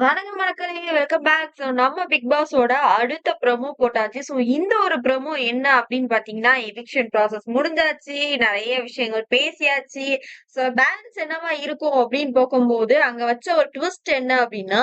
வணக்கம் மக்களே welcome back so நம்ம பிக் பாஸோட அடுத்த ப்ரோமோ போட்டாச்சு. ஸோ இந்த ஒரு ப்ரோமோ என்ன அப்படின்னு பாத்தீங்கன்னா எவிக்ஷன் ப்ராசஸ் முடிஞ்சாச்சு. நிறைய விஷயங்கள் பேசியாச்சு. ஸோ பேலன்ஸ் என்னவா இருக்கும் அப்படின்னு பார்க்கும்போது அங்க வச்ச ஒரு ட்விஸ்ட் என்ன அப்படின்னா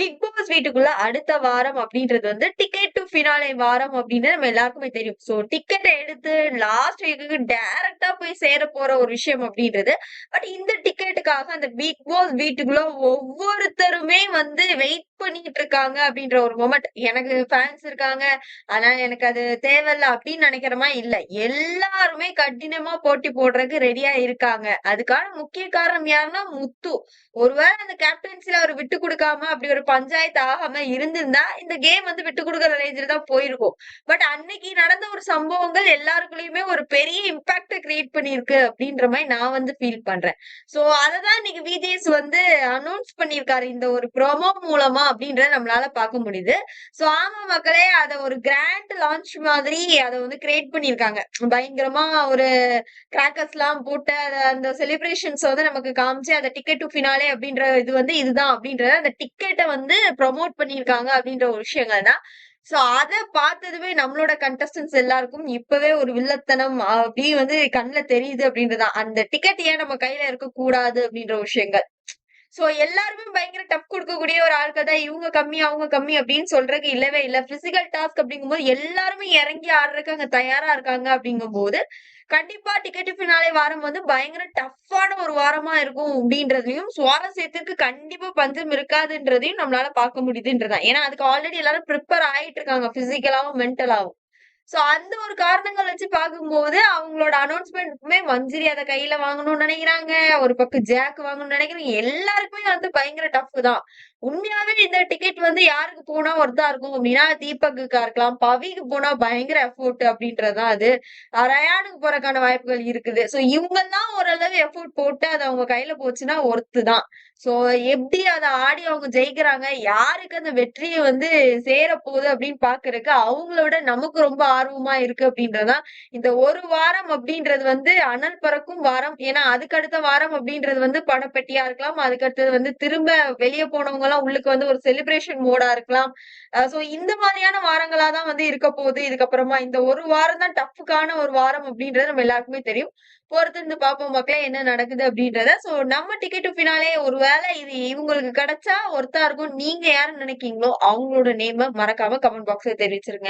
பிக் பாஸ் வீட்டுக்குள்ள அடுத்த வாரம் அப்படின்றது வந்து டிக்கெட் டு ஃபினாலே வாரம் அப்படின்னு நம்ம எல்லாருக்குமே தெரியும். ஸோ டிக்கெட்டை எடுத்து லாஸ்ட் வீக்குக்கு டைரக்டா போய் சேர போற ஒரு விஷயம் அப்படின்றது. பட் இந்த டிக்கெட்டுக்காக அந்த பிக் பாஸ் வீட்டுக்குள்ள ஒவ்வொருத்தருமே வந்து வெயிட் பண்ணிட்டு இருக்காங்க அப்படின்ற ஒரு மொமெண்ட் எனக்கு ஃபேன்ஸ் இருக்காங்க. அதனால எனக்கு அது தேவையில்ல அப்படின்னு நினைக்கிறமா இல்ல. எல்லாருமே கடினமா போட்டி போடுறதுக்கு ரெடியா இருக்காங்க. அதுக்கான முக்கிய காரணம் யாருன்னா முத்து. ஒருவேளை அந்த கேப்டன்சில அவர் விட்டு கொடுக்காம அப்படி ஒரு பஞ்சாயத்து ஆகாம இருந்திருந்தா இந்த கேம் வந்து விட்டு கொடுக்குற ரேஞ்சில் தான் போயிருக்கும். பட் அன்னைக்கு நடந்த ஒரு சம்பவங்கள் எல்லாருக்குள்ளயுமே ஒரு பெரிய இம்பாக்ட் கிரியேட் பண்ணிருக்கு அப்படின்ற மாதிரி நான் வந்து ஃபீல் பண்றேன். சோ அததான் இன்னைக்கு விஜேஸ் வந்து அனௌன்ஸ் பண்ணிருக்காரு இந்த ஒரு ப்ரோமோ மூலமா அப்படின்றத நம்மளால பார்க்க முடியுது. சோ ஆமா மக்களே அத ஒரு கிராண்ட் லான்ச் மாதிரி அதை வந்து கிரியேட் பண்ணிருக்காங்க பயங்கரமா ஒரு கிராக்கர்ஸ் எல்லாம் போட்டு அந்த செலிப்ரேஷன்ஸ் வந்து நமக்கு காமிச்சு அந்த டிக்கெட் டு ஃபினாலே அப்படின்ற இது வந்து இதுதான் அப்படின்றத அந்த டிக்கெட்டை வந்து ப்ரொமோட் பண்ணிருக்காங்க அப்படின்ற ஒரு விஷயங்கள் தான் சோ அத பார்த்ததுமே நம்மளோட கண்டஸ்டன்ஸ் எல்லாருக்கும் இப்பவே ஒரு வில்லத்தனம் அப்படி வந்து கண்ணுல தெரியுது அப்படின்றதான் அந்த டிக்கெட் ஏன் நம்ம கையில இருக்க கூடாது அப்படின்ற விஷயங்கள். சோ எல்லாருமே பயங்கர டஃப் கொடுக்கக்கூடிய ஒரு ஆட்கள் தான் இவங்க கம்மி அவங்க கம்மி அப்படின்னு சொல்றதுக்கு இல்லவே இல்ல. பிசிக்கல் டாஸ்க் அப்படிங்கும்போது எல்லாருமே இறங்கி ஆடுறதுக்கு அங்க தயாரா இருக்காங்க அப்படிங்கும்போது கண்டிப்பா டிக்கெட் பின்னாலே வாரம் வந்து பயங்கர டஃப்பான ஒரு வாரமா இருக்கும் அப்படின்றதையும் சுவாரஸ்யத்திற்கு கண்டிப்பா பஞ்சம் இருக்காதுன்றதையும் நம்மளால பார்க்க முடியுதுன்றதான் ஏன்னா அதுக்கு ஆல்ரெடி எல்லாரும் ப்ரிப்பேர் ஆயிட்டு இருக்காங்க பிசிக்கலாவும் மென்டலாவும் சோ அந்த ஒரு காரணங்கள் வச்சு பார்க்கும்போது அவங்களோட அனௌன்ஸ்மெண்ட்டுமே மஞ்சிரி அதை கையில வாங்கணும்னு நினைக்கிறாங்க ஒரு பக்கம் ஜாக் வாங்கணும்னு நினைக்கிறாங்க. எல்லாருக்குமே வந்து பயங்கர டஃப் தான். உண்மையாவே இந்த டிக்கெட் வந்து யாருக்கு போனா ஒருத்தா இருக்கும்? அப்படின்னா தீபக்குக்கா இருக்கலாம். பவிக்கு போனா பயங்கர எஃபோர்ட் அப்படின்றதுதான் அது. ரயானுக்கு போறதுக்கான வாய்ப்புகள் இருக்குது. சோ இவங்க தான் ஓரளவு எஃபோர்ட் போட்டு அது அவங்க கையில போச்சுன்னா ஒர்த்து தான். சோ எப்படி அதை ஆடி அவங்க ஜெயிக்கிறாங்க? யாருக்கு அந்த வெற்றியை வந்து சேர போகுது அப்படின்னு பாக்குறதுக்கு அவங்கள விட நமக்கு ரொம்ப ஆர்வமா இருக்கு அப்படின்றதுதான். இந்த ஒரு வாரம் அப்படின்றது வந்து அனல் பறக்கும் வாரம். ஏன்னா அதுக்கு அடுத்த வாரம் அப்படின்றது வந்து பணப்பெட்டியா இருக்கலாம். அதுக்கு அடுத்தது வந்து திரும்ப வெளியே போனவங்க எல்லாம் உள்ளுக்கு வந்து ஒரு செலிப்ரேஷன் மோடா இருக்கலாம். சோ இந்த மாதிரியான வாரங்களா தான் வந்து இருக்க போகுது. இதுக்கப்புறமா இந்த ஒரு வாரம் தான் டஃப்புக்கான ஒரு வாரம் அப்படின்றது நம்ம எல்லாருக்குமே தெரியும். பொறுத்திருந்து பார்ப்போம் மக்களே என்ன நடக்குது அப்படின்றத. சோ நம்ம டிக்கெட் பின்னாலே ஒருவேளை இது இவங்களுக்கு கிடைச்சா ஒருத்தா இருக்கும். நீங்க யாரு நினைக்கீங்களோ அவங்களோட நேம மறக்காம கமெண்ட் பாக்ஸ்ல தெரிவிச்சிருங்க.